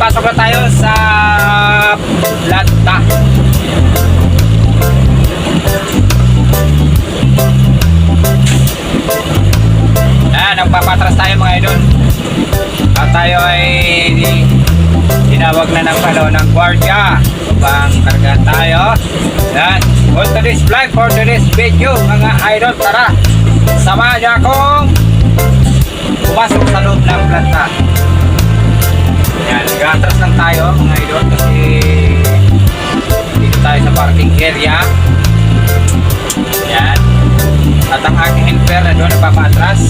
papasok na tayo sa planta. Yan, nagpapatras tayo mga idol. At tayo ay tinawag na ng ano, ng gwardiya upang kargahan tayo. Yan. On to this vlog for today's video mga idol. Tara, samahan niyo akong pumasok sa loob ng planta. Helper na doon nagpapatras.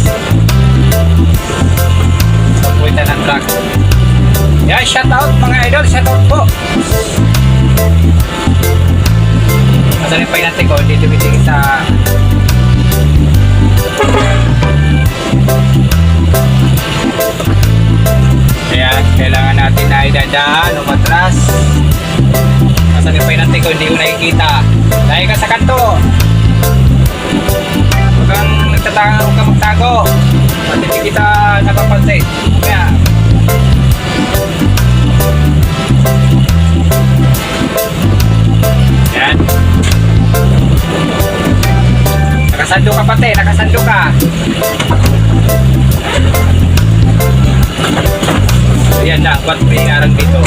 Sa puwitan ng truck. Yan, shout out mga idol, shout out po. Asan yung painante ko, dito bitigin sa Ayan, kailangan natin na idadaan o matras. Asan yung painante ko, hindi ko nakikita. Dahil ka sa kanto. Napapansin. Kaya, Yan. Nakasando ka pati, nakasando ka. Ayan lang, ba't may harang dito?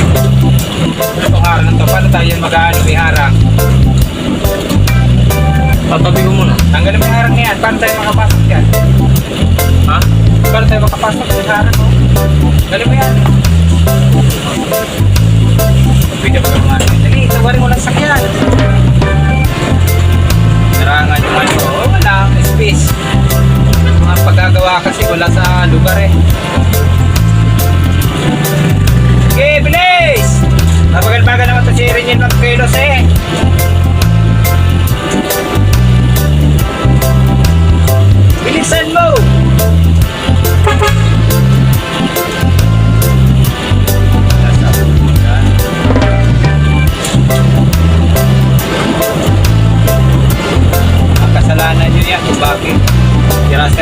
Itong harang na to, paano tayo mag-ano may harang? Tatabi ko muna. Tanggalin mo yung harang na yan, paano tayo makapasok dyan? Ha? Paano tayo makapasok sa harang mo? Tanggalin mo yan. Pwede mo naman. Dali, tawarin mo lang sakyan. Narangan yung ano, oh, wala, space. Mga paggagawa kasi wala sa lugar eh. Okay, bilis! Mabagal-bagal naman ito si Rinil Magpelos eh.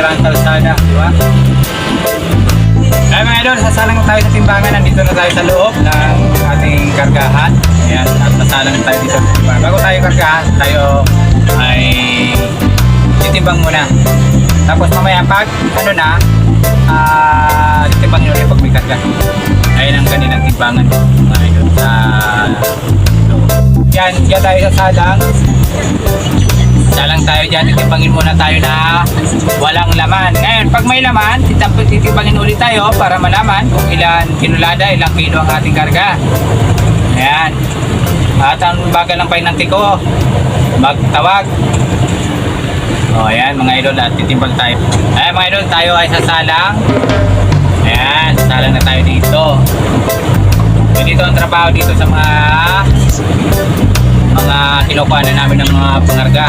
Sira-sira ang kalsada, di ba? Ay mga idol, sasalang tayo sa timbangan. Nandito na tayo sa loob ng ating kargahan. Ayan, at sasalang tayo dito sa timbangan. Bago tayo kargahan, tayo ay titimbang muna. Tapos mamaya pag ano na, ah, titimbang nyo rin pag may karga. Ayan ang kanilang timbangan mga idol sa loob. Yan, yan tayo sa salang. Salang tayo dyan, titimbangin muna tayo na walang laman. Ngayon, pag may laman, titimbangin ulit tayo para malaman kung ilan kinulada, ilang kilo ang ating karga. Ayan. At ang bagal ng painanti ko, magtawag. O, ayan mga idol, at titimbang tayo. Ayan mga idol, tayo ay sasalang. Ayan, sasalang na tayo dito. So, dito ang trabaho dito sa mga mga kinukuha na namin ng mga pangarga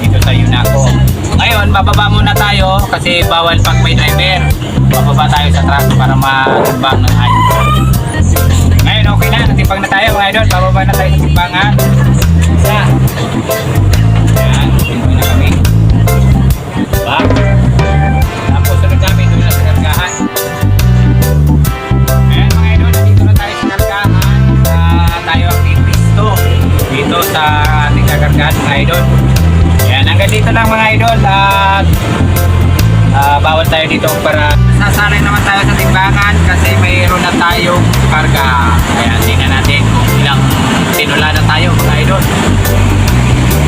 dito sa Yunaco. Ngayon, bababa muna tayo kasi bawal pag may driver. Bababa tayo sa truck para matimbang ng ayos. Ngayon, okay na. Natimbang na tayo mga idol. Bababa na tayo sa timbangan. Dito lang mga idol at ah, bawal tayo dito para sasalay naman tayo sa timbangan kasi mayroon na tayong karga. Ayan, tingnan natin kung ilang tinula na tayo mga idol.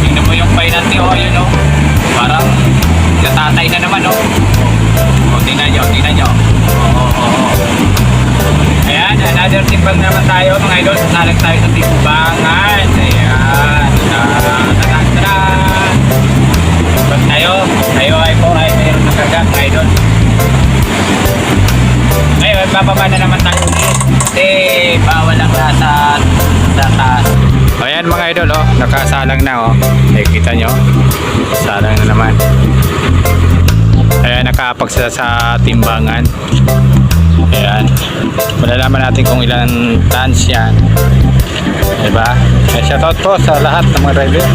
Tingnan mo yung painanti oh, ayun oh. Parang natatay na naman oh. O, tingnan nyo, tingnan nyo. Oo, oo, oo. Ayan, another timbang naman tayo mga idol. Sasalag tayo sa idol, oh, nakasalang na oh. Nakikita nyo. Salang na naman. Ayan, nakapagsa sa timbangan. Ayan. Malalaman natin kung ilan tons yan. Diba? Eh, shoutout po sa lahat ng mga driver.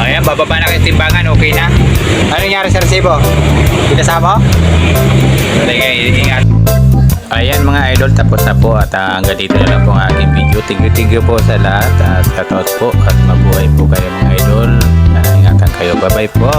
Ayan, bababa na kayo timbangan. Okay na. Ano nangyari sa resibo? Pinasa mo? Sige, ingat. Ayan mga idol, tapos na po at ah, hanggang dito na lang po ang aking video. Thank you, po sa lahat at shoutout po at mabuhay po kayo mga idol. Ingatan kayo. Bye-bye po.